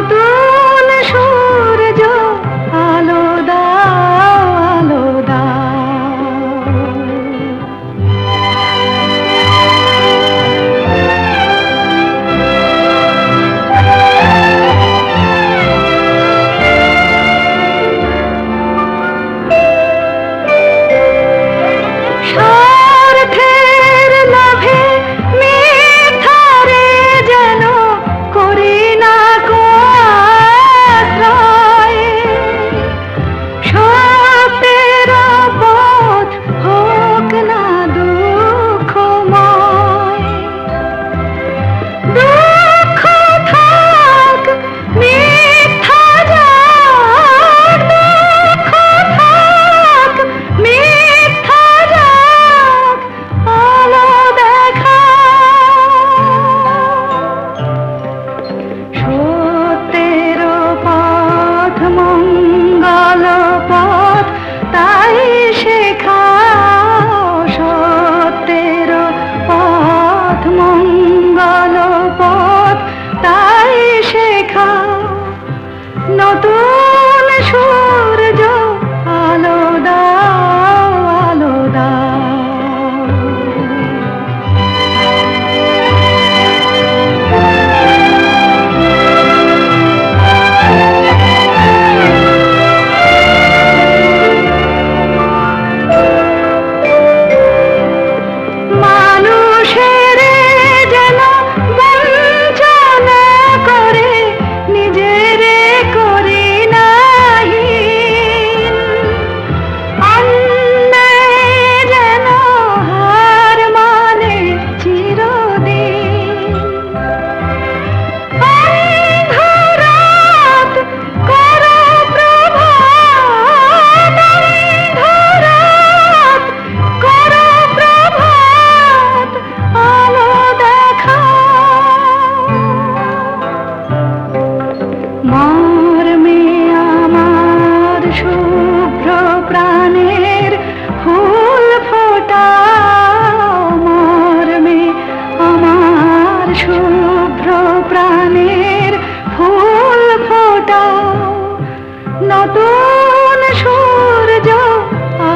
মতো আসো প্রাণের ফুল ফোটা নতুন সূর্য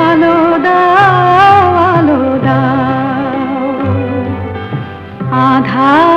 আলো দাও আলো দাও। আধা